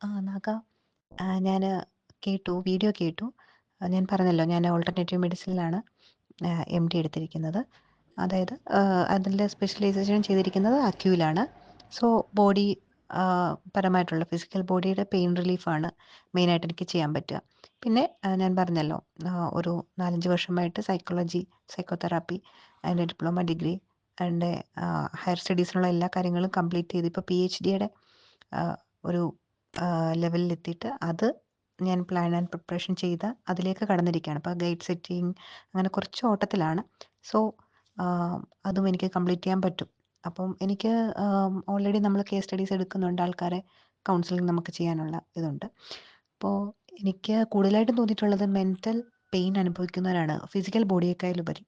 ആ നാഗ. ഞാൻ കേട്ടു വീഡിയോ കേട്ടു. ഞാൻ പറഞ്ഞല്ലോ ഞാൻ ഓൾട്ടർനേറ്റീവ് മെഡിസിനിലാണ് എം ഡി എടുത്തിരിക്കുന്നത്. അതായത് അതിന്റെ സ്പെഷ്യലൈസേഷൻ ചെയ്തിരിക്കുന്നത് അക്യൂലാണ് സോ ബോഡി പരമായിട്ടുള്ള ഫിസിക്കൽ ബോഡിയുടെ പെയിൻ റിലീഫാണ് മെയിനായിട്ട് എനിക്ക് ചെയ്യാൻ പറ്റുക. പിന്നെ ഞാൻ പറഞ്ഞല്ലോ ഒരു നാലഞ്ച് വർഷമായിട്ട് സൈക്കോളജി സൈക്കോതെറാപ്പി അതിന്റെ ഡിപ്ലോമ ഡിഗ്രി അതിന്റെ ഹയർ സ്റ്റഡീസിനുള്ള എല്ലാ കാര്യങ്ങളും കംപ്ലീറ്റ് ചെയ്ത് ഇപ്പോൾ പി എച്ച് ഡിയുടെ ഒരു ലെവലിലെത്തിയിട്ട് അത് ഞാൻ പ്ലാൻ ആൻഡ് പ്രിപ്പറേഷൻ ചെയ്ത് അതിലേക്ക് കടന്നിരിക്കുകയാണ്. അപ്പോൾ ഗൈഡ് സെറ്റിംഗ് അങ്ങനെ കുറച്ച് ഓട്ടത്തിലാണ്. സോ അതും എനിക്ക് കംപ്ലീറ്റ് ചെയ്യാൻ പറ്റും. അപ്പം എനിക്ക് ഓൾറെഡി നമ്മൾ കേസ് സ്റ്റഡീസ് എടുക്കുന്നുണ്ട് ആൾക്കാരെ കൗൺസിലിംഗ് നമുക്ക് ചെയ്യാനുള്ള ഇതുണ്ട്. അപ്പോൾ എനിക്ക് കൂടുതലായിട്ടും തോന്നിയിട്ടുള്ളത് മെന്റൽ പെയിൻ അനുഭവിക്കുന്നവരാണ് ഫിസിക്കൽ ബോഡിയേക്കാളുപരി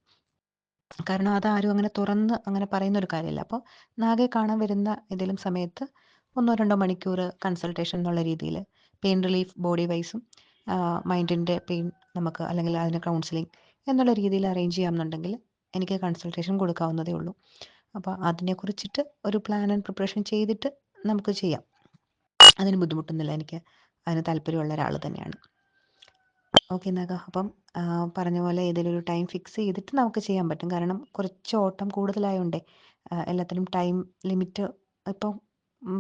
കാരണം അതാരും അങ്ങനെ തുറന്ന് അങ്ങനെ പറയുന്ന ഒരു കാര്യമല്ല. അപ്പോൾ നാഗെ കാണാൻ വരുന്ന ഏതെങ്കിലും സമയത്ത് ഒന്നോ രണ്ടോ മണിക്കൂർ കൺസൾട്ടേഷൻ എന്നുള്ള രീതിയിൽ പെയിൻ റിലീഫ് ബോഡി വൈസും മൈൻഡിന്റെ പെയിൻ നമുക്ക് അല്ലെങ്കിൽ അതിന് കൗൺസിലിംഗ് എന്നുള്ള രീതിയിൽ അറേഞ്ച് ചെയ്യാമെന്നുണ്ടെങ്കിൽ എനിക്ക് കൺസൾട്ടേഷൻ കൊടുക്കാവുന്നതേ ഉള്ളൂ. അപ്പോൾ അതിനെക്കുറിച്ചിട്ട് ഒരു പ്ലാൻ ആൻഡ് പ്രിപ്പറേഷൻ ചെയ്തിട്ട് നമുക്ക് ചെയ്യാം. അതിന് ബുദ്ധിമുട്ടൊന്നുമില്ല. എനിക്ക് അതിന് താല്പര്യമുള്ള ഒരാൾ തന്നെയാണ്. ഓക്കെ നഗ. അപ്പം പറഞ്ഞ പോലെ ഏതെങ്കിലും ഒരു ടൈം ഫിക്സ് ചെയ്തിട്ട് നമുക്ക് ചെയ്യാൻ പറ്റും. കാരണം കുറച്ച് ഓട്ടം കൂടുതലായതുകൊണ്ടേ ആ, എല്ലാത്തിനും ടൈം ലിമിറ്റ് ഇപ്പം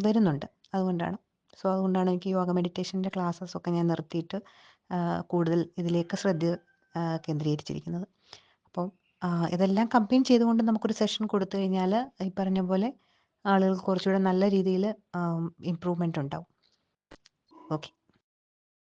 വരുന്നുണ്ട്. അതുകൊണ്ടാണ്. സോ അതുകൊണ്ടാണ് എനിക്ക് യോഗ മെഡിറ്റേഷന്റെ ക്ലാസ്സസ് ഒക്കെ ഞാൻ നിർത്തിയിട്ട് കൂടുതൽ ഇതിലേക്ക് ശ്രദ്ധ കേന്ദ്രീകരിച്ചിരിക്കുന്നത്. അപ്പം ഇതെല്ലാം കമ്പൈൻ ചെയ്തുകൊണ്ട് നമുക്കൊരു സെഷൻ കൊടുത്തു കഴിഞ്ഞാൽ ഈ പറഞ്ഞ പോലെ ആളുകൾക്ക് കുറച്ചുകൂടെ നല്ല രീതിയിൽ ഇമ്പ്രൂവ്മെന്റ് ഉണ്ടാവും ഓക്കെ.